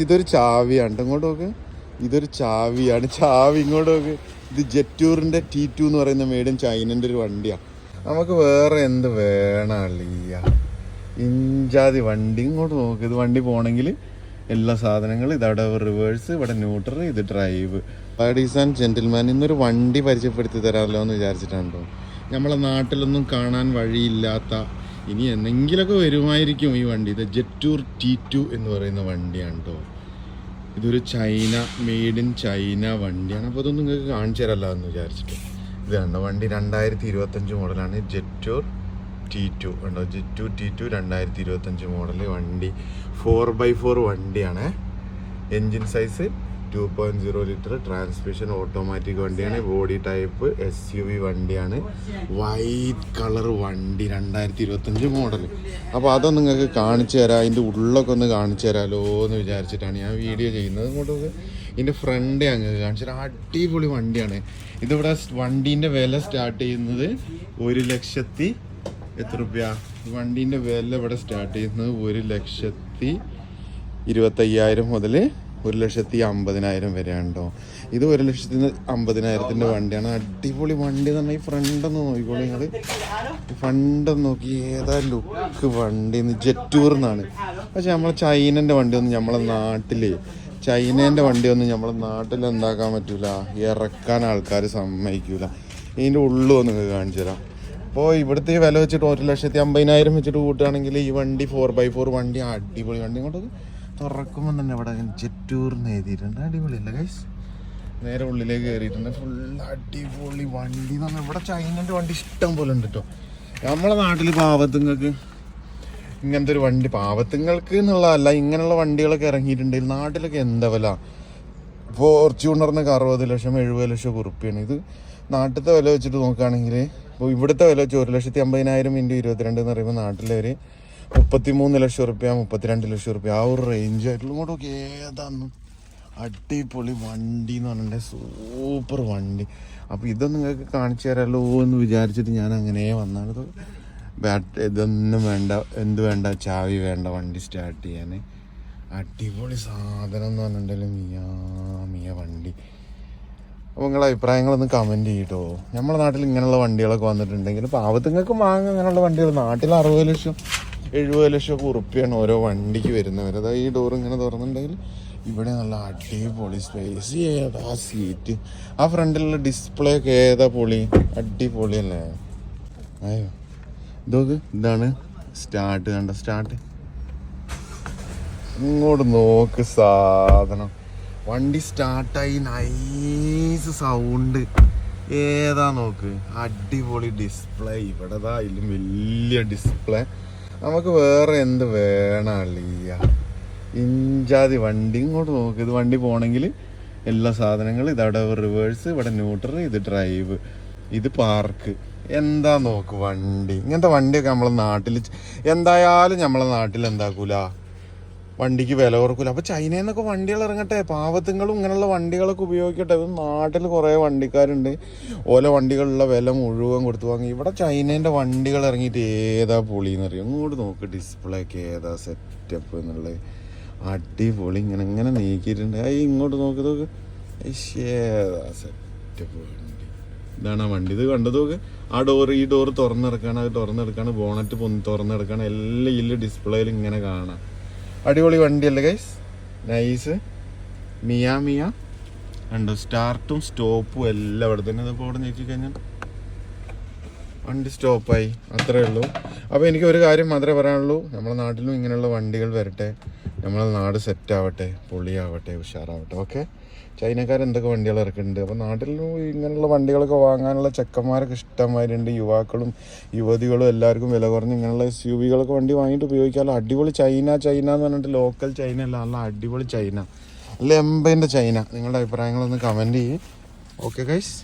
ഇതൊരു ചാവിയാണ്. ട്ടോ. ഇങ്ങോട്ട് നോക്ക്. ഇതൊരു ചാവിയാണ്. ചാവി ഇങ്ങോട്ട് നോക്ക്. ഇത് ജെറ്റൂറിന്റെ ടി ടു എന്ന് പറയുന്ന മേഡും ചൈനന്റെ ഒരു വണ്ടിയാണ് നമുക്ക് വേറെ എന്ത് വേണം ഇഞ്ചാതി വണ്ടി. ഇങ്ങോട്ട് നോക്ക്. ഇത് വണ്ടി പോണെങ്കിൽ എല്ലാ സാധനങ്ങളും ഇതവിടെ റിവേഴ്സ് ഇവിടെ ന്യൂട്രൽ ഇത് ഡ്രൈവ് ലേഡീസ് ആൻഡ് ജെന്റിൽമാൻ ഇന്നൊരു വണ്ടി പരിചയപ്പെടുത്തി തരാമല്ലോ എന്ന് വിചാരിച്ചിട്ടാണ് നമ്മളെ നാട്ടിലൊന്നും കാണാൻ വഴിയില്ലാത്ത ഇനി എന്തെങ്കിലുമൊക്കെ വരുമായിരിക്കും ഈ വണ്ടി. ഇത് ജെറ്റൂർ ടി ടു എന്ന് പറയുന്ന വണ്ടിയാണ് കേട്ടോ ഇതൊരു ചൈന മെയ്ഡ് ഇൻ ചൈന വണ്ടിയാണ്. അപ്പോൾ അതൊന്നും നിങ്ങൾക്ക് കാണിച്ചു തരല്ലോ എന്ന് വിചാരിച്ചിട്ട്. ഇത് കണ്ടോ? വണ്ടി രണ്ടായിരത്തി ഇരുപത്തഞ്ച് മോഡലാണ് ജെറ്റൂർ ടി ടു കണ്ടോ? ജെറ്റു ടി ടു രണ്ടായിരത്തി ഇരുപത്തഞ്ച് മോഡൽ വണ്ടി. ഫോർ ബൈ ഫോർ വണ്ടിയാണ്. Engine size two point zero litre transmission automatic വണ്ടിയാണ്. Body type S U V വണ്ടിയാണ്. വൈറ്റ് കളർ വണ്ടി രണ്ടായിരത്തി ഇരുപത്തഞ്ച് മോഡൽ അപ്പോൾ അതൊന്നും നിങ്ങൾക്ക് കാണിച്ചു തരാം. അതിന്റെ ഉള്ളൊക്കെ ഒന്ന് കാണിച്ചു തരാമല്ലോ എന്ന് വിചാരിച്ചിട്ടാണ് ഞാൻ വീഡിയോ ചെയ്യുന്നത്. ഇങ്ങോട്ടൊക്കെ ഇതിന്റെ ഫ്രണ്ട് അങ്ങ് കാണിച്ചു തരാം. അടിപൊളി വണ്ടിയാണ്. ഇതിവിടെ വണ്ടീന്റെ വില സ്റ്റാർട്ട് ചെയ്യുന്നത് ഒരു ലക്ഷത്തി എത്ര രൂപ വണ്ടീന്റെ വില ഇവിടെ സ്റ്റാർട്ട് ചെയ്യുന്നത് ഒരു ലക്ഷത്തി ഇരുപത്തയ്യായിരം മുതൽ ഒരു ലക്ഷത്തി അമ്പതിനായിരം വരെയാണ്ടോ ഇത് ഒരു ലക്ഷത്തി അമ്പതിനായിരത്തിന്റെ വണ്ടിയാണ്. അടിപൊളി വണ്ടി എന്ന് പറഞ്ഞാൽ ഈ ഫ്രണ്ട് ഒന്ന് നോക്കിക്കോളൂ നിങ്ങൾ ഫ്രണ്ടെന്ന് നോക്കി. ഏതാ ലുക്ക് വണ്ടി ജെറ്റൂർ എന്നാണ് പക്ഷെ നമ്മളെ ചൈനന്റെ വണ്ടി ഒന്നും നമ്മളെ നാട്ടിൽ ചൈനേന്റെ വണ്ടി ഒന്നും നമ്മളെ നാട്ടിൽ എന്താക്കാൻ പറ്റൂല. ഇറക്കാൻ ആൾക്കാർ സമ്മതിക്കൂല. ഇതിന്റെ ഉള്ളു ഒന്ന് നിങ്ങൾക്ക് കാണിച്ചു തരാം. അപ്പോൾ ഇവിടുത്തെ വില വെച്ചിട്ട് ഒരു ലക്ഷത്തി അമ്പതിനായിരം വെച്ചിട്ട് കൂട്ടുകയാണെങ്കിൽ ഈ വണ്ടി ഫോർ ബൈ ഫോർ വണ്ടി അടിപൊളി വണ്ടി. ഇങ്ങോട്ട് തുറക്കുമ്പോൾ തന്നെ ഇവിടെ ജെറ്റൂർന്ന് എഴുതിയിട്ടുണ്ട്. അടിപൊളിയല്ല ഗൈസ് നേരെ ഉള്ളിലേക്ക് കയറിയിട്ടുണ്ട് ഫുൾ അടിപൊളി വണ്ടി എന്ന് ഇവിടെ ചൈനന്റെ വണ്ടി ഇഷ്ടം പോലെ ഉണ്ട് കേട്ടോ നമ്മളെ നാട്ടിൽ പാവത്തുങ്ങൾക്ക് ഇങ്ങനത്തെ ഒരു വണ്ടി പാവത്തുങ്ങൾക്ക് എന്നുള്ളതല്ല ഇങ്ങനെയുള്ള വണ്ടികളൊക്കെ ഇറങ്ങിയിട്ടുണ്ടെങ്കിൽ നാട്ടിലൊക്കെ എന്താ വില? ഫോർച്യൂണറിനൊക്കെ അറുപത് ലക്ഷം എഴുപത് ലക്ഷം കുറുപ്പിയാണ് ഇത് നാട്ടിലത്തെ വില വെച്ചിട്ട് നോക്കുകയാണെങ്കിൽ ഇപ്പോൾ ഇവിടുത്തെ വില വെച്ച് ഒരു ലക്ഷത്തി അമ്പതിനായിരം ഇന്റു ഇരുപത്തിരണ്ട് എന്ന് പറയുമ്പോൾ നാട്ടിലെ മുപ്പത്തി മൂന്ന് ലക്ഷം റുപ്യ മുപ്പത്തിരണ്ട് ലക്ഷം റുപ്യ ആ ഒരു റേഞ്ച് ആയിട്ടുള്ള ഏതാന്ന് അടിപൊളി വണ്ടി എന്ന് പറഞ്ഞിട്ടുണ്ടെങ്കിൽ സൂപ്പർ വണ്ടി. അപ്പോൾ ഇതൊന്നും നിങ്ങൾക്ക് കാണിച്ചു തരാമല്ലോ എന്ന് വിചാരിച്ചിട്ട് ഞാൻ അങ്ങനെ വന്നാണ്. ഇത് ബാറ്റ് ഇതൊന്നും വേണ്ട എന്ത് വേണ്ട? ചാവി വേണ്ട വണ്ടി സ്റ്റാർട്ട് ചെയ്യാൻ. അടിപൊളി സാധനം എന്ന് പറഞ്ഞിട്ടുണ്ടെങ്കിൽ മിയാ വണ്ടി. അപ്പോൾ നിങ്ങളുടെ അഭിപ്രായങ്ങളൊന്ന് കമന്റ് ചെയ്യട്ടോ. നമ്മുടെ നാട്ടിൽ ഇങ്ങനെയുള്ള വണ്ടികളൊക്കെ വന്നിട്ടുണ്ടെങ്കിൽ പാവത്തിങ്ങൾക്ക് വാങ്ങാം അങ്ങനെയുള്ള വണ്ടികൾ നാട്ടിൽ അറുപത് ലക്ഷം എഴുപത് ലക്ഷം ഉറുപ്പിയാണ് ഓരോ വണ്ടിക്ക് വരുന്നവർ അതായത് ഈ ഡോർ ഇങ്ങനെ തുറന്നുണ്ടെങ്കിൽ ഇവിടെ നല്ല അടിപൊളി സ്പേസ് ഏതാ സീറ്റ് ആ ഫ്രണ്ടിലുള്ള ഡിസ്പ്ലേ ഒക്കെ ഏതാ പൊളി? അടിപൊളി അല്ലേ? അയ്യോ. ഇതൊക്കെ ഇതാണ് സ്റ്റാർട്ട് കണ്ട സ്റ്റാർട്ട് ഇങ്ങോട്ട് നോക്ക് സാധനം. വണ്ടി സ്റ്റാർട്ടായി നൈസ് സൗണ്ട് ഏതാ നോക്ക്? അടിപൊളി ഡിസ്പ്ലേ ഇവിടെതാ അതിലും വലിയ ഡിസ്പ്ലേ നമുക്ക് വേറെ എന്ത് വേണം അളിയ? ഇഞ്ചാതി വണ്ടി ഇങ്ങോട്ട് നോക്ക്. ഇത് വണ്ടി പോകണമെങ്കിൽ എല്ലാ സാധനങ്ങളും ഇതവിടെ റിവേഴ്സ് ഇവിടെ ന്യൂട്രൽ ഇത് ഡ്രൈവ് ഇത് പാർക്ക് എന്താ നോക്ക് വണ്ടി? ഇങ്ങനത്തെ വണ്ടിയൊക്കെ നമ്മളെ നാട്ടിൽ എന്തായാലും നമ്മളെ നാട്ടിൽ എന്താക്കൂല? വണ്ടിക്ക് വില കുറക്കില്ല അപ്പൊ ചൈനയിൽ നിന്നൊക്കെ വണ്ടികൾ ഇറങ്ങട്ടെ. പാവത്തുങ്ങളും ഇങ്ങനെയുള്ള വണ്ടികളൊക്കെ ഉപയോഗിക്കട്ടെ. അത് നാട്ടിൽ കുറേ വണ്ടിക്കാരുണ്ട്. ഓല വണ്ടികളുള്ള വില മുഴുവൻ കൊടുത്തു വാങ്ങി. ഇവിടെ ചൈനേന്റെ വണ്ടികൾ ഇറങ്ങിയിട്ട് ഏതാ പൊളിന്ന് അറിയാം ഇങ്ങോട്ട് നോക്ക് ഡിസ്പ്ലേ ഒക്കെ ഏതാ സെറ്റപ്പ് എന്നുള്ളത് അടിപൊളി. ഇങ്ങനെ ഇങ്ങനെ നീക്കിയിട്ടുണ്ട്. അയ്യ ഇങ്ങോട്ട് നോക്ക് നോക്ക് ഏതാ സെറ്റപ്പ് ഇതാണ് ആ വണ്ടി. ഇത് കണ്ടത് നോക്ക്. ആ ഡോർ ഈ ഡോർ തുറന്നെടുക്കാണ് അത് തുറന്നെടുക്കാണ് ബോണറ്റ് പൊന്ന് തുറന്നെടുക്കാണ് എല്ലാം ഇല്ല ഡിസ്പ്ലേയിൽ ഇങ്ങനെ കാണാം. അടിപൊളി വണ്ടിയല്ലേ ഗൈസ് നൈസ് മിയ മിയ. ഉണ്ട് സ്റ്റാർട്ടും സ്റ്റോപ്പും എല്ലാം ഇവിടെ. തന്നെ ഇതിപ്പോൾ നീക്കി കഴിഞ്ഞാൽ വണ്ടി സ്റ്റോപ്പായി അത്രേ ഉള്ളൂ. അപ്പോൾ എനിക്ക് ഒരു കാര്യം മാത്രമേ പറയാനുള്ളൂ. നമ്മുടെ നാട്ടിലും ഇങ്ങനെയുള്ള വണ്ടികൾ വരട്ടെ. നമ്മളെ നാട് സെറ്റ് ആവട്ടെ പൊളിയാവട്ടെ ഉഷാറാവട്ടെ ഓക്കെ ചൈനക്കാർ എന്തൊക്കെ വണ്ടികൾ ഇറക്കുന്നുണ്ട്? അപ്പോൾ നാട്ടിൽ ഇങ്ങനെയുള്ള വണ്ടികളൊക്കെ വാങ്ങാനുള്ള ചെക്കന്മാരൊക്കെ ഇഷ്ടമായിട്ടുണ്ട് യുവാക്കളും യുവതികളും എല്ലാവർക്കും വില കുറഞ്ഞ് ഇങ്ങനെയുള്ള എസ് യു വികളൊക്കെ വണ്ടി വാങ്ങിയിട്ട് ഉപയോഗിക്കാമല്ലോ അടിപൊളി ചൈന ചൈന എന്ന് പറഞ്ഞിട്ട് ലോക്കൽ ചൈന അല്ല നല്ല അടിപൊളി ചൈന. അല്ല എംബൈന്റെ ചൈന. നിങ്ങളുടെ അഭിപ്രായങ്ങളൊന്ന് കമന്റ് ചെയ്യും. Okay guys